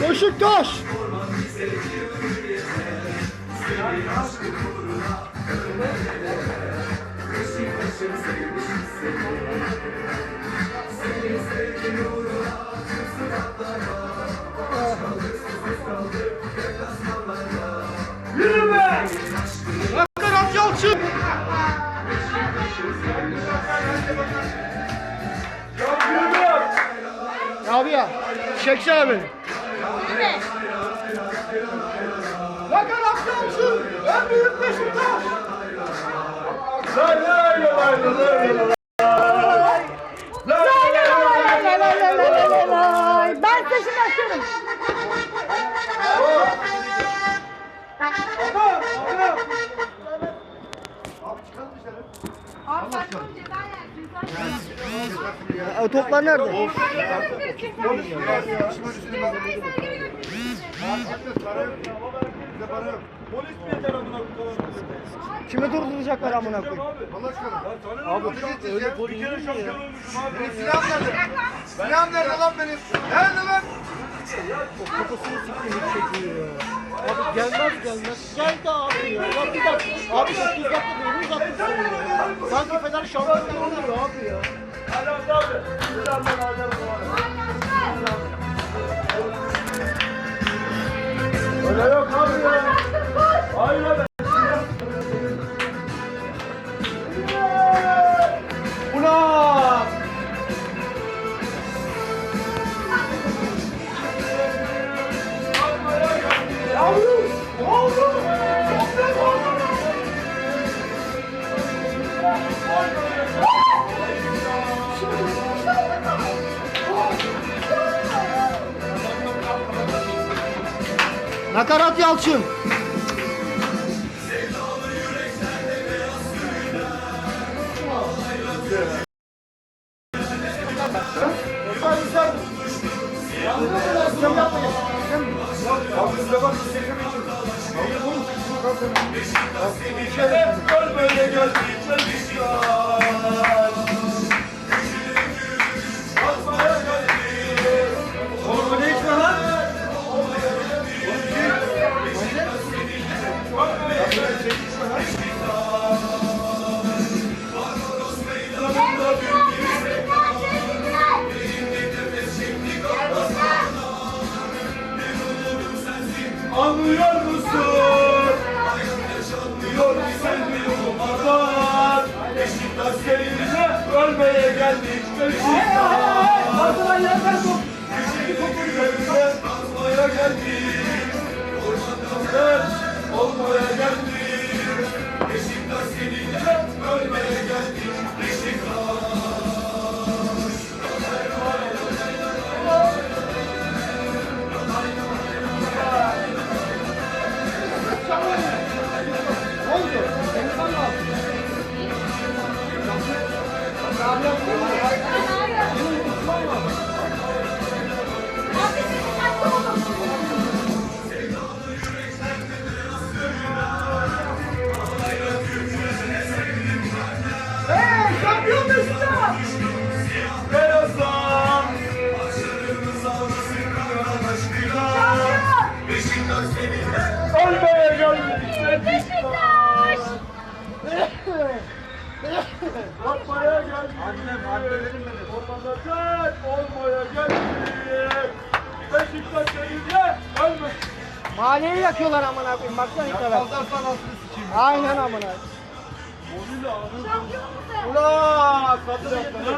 Beşiktaş. Yürü be! Abi ya. Çeksene beni. Hakan Yalçın. En büyük Beşiktaş. Lay lay lay lay lay lay. Lay lay lay lay lay lay. Ben taşını açıyorum. Abi saçma bir ceza yersin. E, toplar nerede? Polis mi yeter amına koyayım? Durduracaklar amına koyayım? Abi öyle polis bir kere şampiyon olmuşum abi. Benim silahım nerede? Silahım nerede lan benim? Nerede lan? Kafasını siktir hiç çekiyor ya. Abi gelmez gelmez. Geldi abi ya. Bir dakika. Abi 9 dakika boyunu uzatmış seni ya. Sanki Fener şampiyon oluyor abi ya. Adam abi. Selamlar adam Öyle yok abi ya. Nakarat Yalçın. Abi size bak siz çekemeyin. Olmaya geldik Başarımıza basınlar aşkına Beşiktaş seninle Ölmeye geldik Beşiktaş. Yapmaya geldik Annem annelerim benim sen olmaya geldik Beşiktaş seninle ölme Mahalleyi yakıyorlar amına koyayım. Baksana ilk. Aynen amına. Ulan kadın